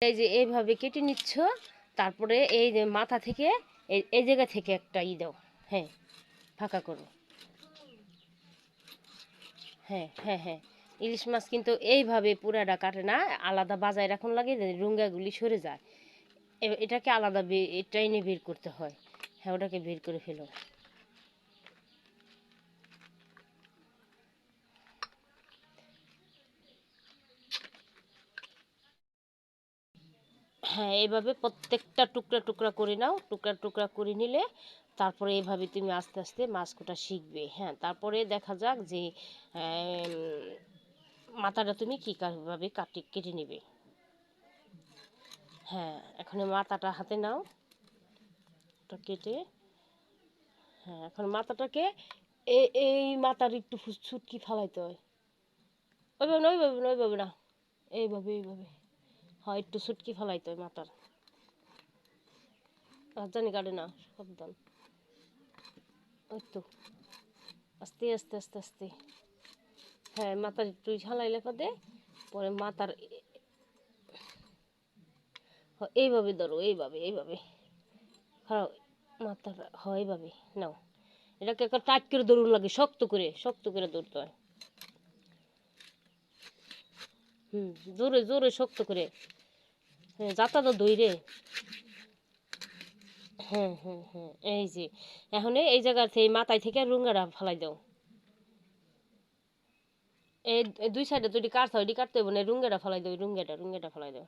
এই যে এইভাবে কেটে নিচ্ছ, তারপরে এই যে মাথা থেকে এই জায়গা থেকে একটা ই দাও হ্যাঁ ফাঁকা করো। হ্যাঁ হ্যাঁ হ্যাঁ ইলিশ মাছ কিন্তু এইভাবে পুরাটা কাটে না, আলাদা বাজায় রাখুন লাগে রুঙ্গাগুলি সরে যায়। এটাকে আলাদা বে- ট্রেনে বের করতে হয়। হ্যাঁ ওটাকে বের করে ফেলো। হ্যাঁ এইভাবে প্রত্যেকটা টুকরা টুকরা করে নাও, টুকরা টুকরা করে নিলে তারপরে এইভাবে তুমি আস্তে আস্তে মাছ কোটা শিখবে। হ্যাঁ তারপরে দেখা যাক যে মাথাটা তুমি কী ভাবে কাটি, কেটে নেবে। হ্যাঁ এখন মাথাটা হাতে নাও। কেটে হ্যাঁ এখন মাথাটাকে এই মাথার একটু ছুটকি ফালাইতে হয়। ওইভাবে না ওইভাবে না ওইভাবে না। এইভাবে এইভাবে। হয় একটু ফালাইতে হয় মাথার। রাজধানী কাটে না সাবধান। ওই তো। আস্তে আস্তে আস্তে আস্তে। হ্যাঁ মাথার একটু ঝালাইলে পদে পরে মাথার এইভাবে ধরো, এইভাবে এইভাবে। হ্যাঁ মাথার হয় এইভাবে, নাও। এটাকে একটা টাইট করে ধরুন লাগে, শক্ত করে শক্ত করে ধরতে হয়। হুম, জোরে জোরে শক্ত করে। হ্যাঁ যাতা তো দইরে হ্যাঁ হ্যাঁ হ্যাঁ এই যে, এখন এই জায়গা থেকে মাথায় থেকে রুঙ্গাটা ফেলাই দাও। এই দুই সাইডে যদি কাটতে হয় কাটতে হবে না রুঙ্গাটা ফেলাই দাও রুঙ্গাটা রুঙ্গাটা ফেলাই দাও।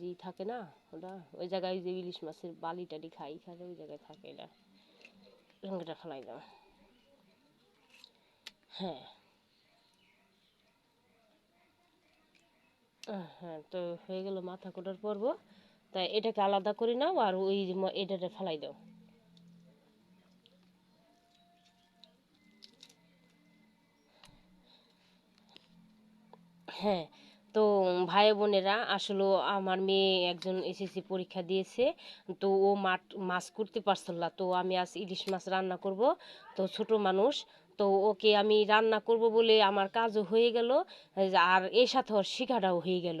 যে থাকে না, ওটা, ওই জায়গায় যে ইলিশ মাছের বালি টালি খাই খাই ওই জায়গায় থাকে এটা রুঙ্গাটা ফেলাই দাও। হ্যাঁ। হ্যাঁ তো হয়ে গেল মাথা কোটার পর্ব। তাই এটাকে আলাদা করে নাও আর ওই এটাতে ফেলাই দাও। হ্যাঁ তো ভাই বোনেরা, আসলে আমার মেয়ে একজন এসএসসি পরীক্ষা দিয়েছে, তো ও মাছ করতে পারছিল না, তো আমি আজ ইলিশ মাছ রান্না করব। তো ছোট মানুষ তো ওকে আমি রান্না করব বলে আমার কাজও হয়ে গেল আর এর সাথে ওর শেখাটাও হয়ে গেল।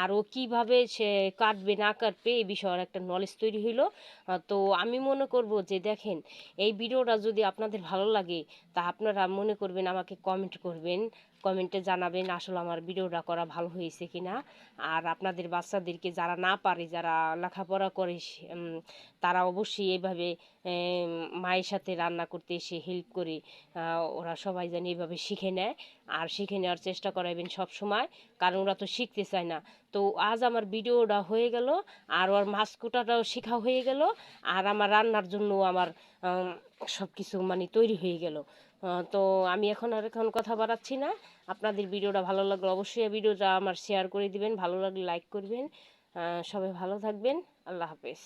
আর ও কীভাবে সে কাটবে না কাটবে এই বিষয়ে একটা নলেজ তৈরি হইল। তো আমি মনে করব যে দেখেন, এই ভিডিওটা যদি আপনাদের ভালো লাগে, তা আপনারা মনে করবেন, আমাকে কমেন্ট করবেন। কমেন্টে জানাবেন আসলে আমার ভিডিওটা করা ভালো হয়েছে কিনা। আর আপনাদের বাচ্চাদেরকে যারা না পারে, যারা লেখাপড়া করে তারা অবশ্যই এভাবে মায়ের সাথে রান্না করতে এসে হেল্প করে ওরা সবাই যেন এভাবে শিখে নেয়। আর শিখে নেওয়ার চেষ্টা করাবেন সবসময়, কারণ ওরা তো শিখতে চায় না। তো আজ আমার ভিডিওটা হয়ে গেল, আর ওর মাছ শেখা হয়ে গেল, আর আমার রান্নার জন্য আমার সব কিছু মানে তৈরি হয়ে গেল। তো আমি এখন আর এখন কথা বাড়াচ্ছি না। আপনাদের ভিডিওটা ভালো লাগল অবশ্যই ভিডিওটা আমার শেয়ার করে দিবেন, ভালো লাগলে লাইক করবেন। সবাই ভালো থাকবেন। আল্লাহ হাফেজ।